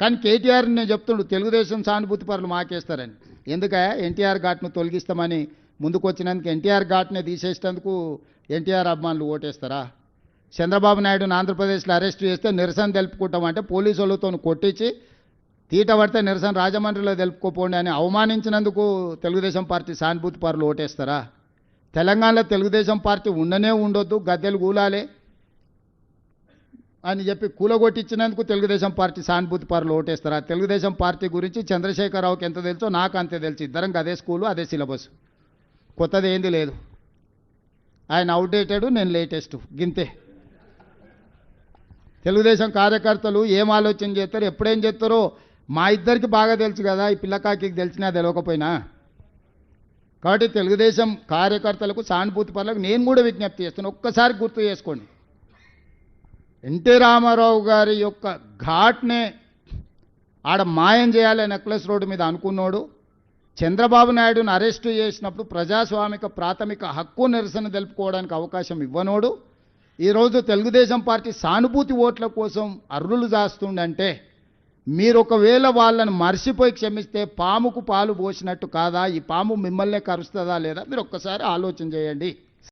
కానీ కేటీఆర్ నేను చెప్తుండు తెలుగుదేశం సానుభూతి పరులు మాకేస్తారని. ఎందుక ఎన్టీఆర్ ఘాట్ను తొలగిస్తామని ముందుకు వచ్చినందుకు ఎన్టీఆర్ ఘాట్నే తీసేసేందుకు ఎన్టీఆర్ అభిమానులు ఓటేస్తారా? చంద్రబాబు నాయుడుని ఆంధ్రప్రదేశ్లో అరెస్ట్ చేస్తే నిరసన తెలుపుకుంటామంటే పోలీసు వాళ్ళతో కొట్టించి తీట పడితే నిరసన రాజమండ్రిలో తెలుపుకోపోండి అని అవమానించినందుకు తెలుగుదేశం పార్టీ సానుభూతి పరులు ఓటేస్తారా? తెలంగాణలో తెలుగుదేశం పార్టీ ఉండనే ఉండొద్దు గద్దెలు కూలాలి అని చెప్పి కూలగొట్టించినందుకు తెలుగుదేశం పార్టీ సానుభూతి పరులు ఓటేస్తారా. తెలుగుదేశం పార్టీ గురించి చంద్రశేఖరరావుకి ఎంత తెలుసో నాకు అంతే తెలుసు. ఇద్దరం అదే స్కూలు అదే సిలబస్. కొత్తది ఏంది లేదు. ఆయన అవుట్డేటెడ్ నేను లేటెస్ట్. గింతే. తెలుగుదేశం కార్యకర్తలు ఏం ఆలోచన చేస్తారు ఎప్పుడేం చేస్తారో మా ఇద్దరికి బాగా తెలుసు కదా ఈ పిల్లకాకి తెలిసినా తెలియకపోయినా. కాబట్టి తెలుగుదేశం కార్యకర్తలకు సానుభూతి పనులకు నేను కూడా విజ్ఞప్తి చేస్తాను ఒక్కసారి గుర్తు చేసుకోండి. ఎన్టీ రామారావు గారి యొక్క ఘాట్నే ఆడ మాయం చేయాలి నెక్లెస్ రోడ్డు మీద అనుకున్నాడు చంద్రబాబు నాయుడును అరెస్టు చేసినప్పుడు ప్రజాస్వామిక ప్రాథమిక హక్కు నిరసన తెలుపుకోవడానికి అవకాశం ఇవ్వనోడు. ఈరోజు తెలుగుదేశం పార్టీ సానుభూతి ఓట్ల కోసం అర్రులు దాస్తుండంటే మీరు ఒకవేళ వాళ్ళని మర్చిపోయి క్షమిస్తే పాముకు పాలు పోసినట్టు కాదా? ఈ పాము మిమ్మల్నే కరుస్తుందా లేదా? మీరు ఒక్కసారి ఆలోచన చేయండి.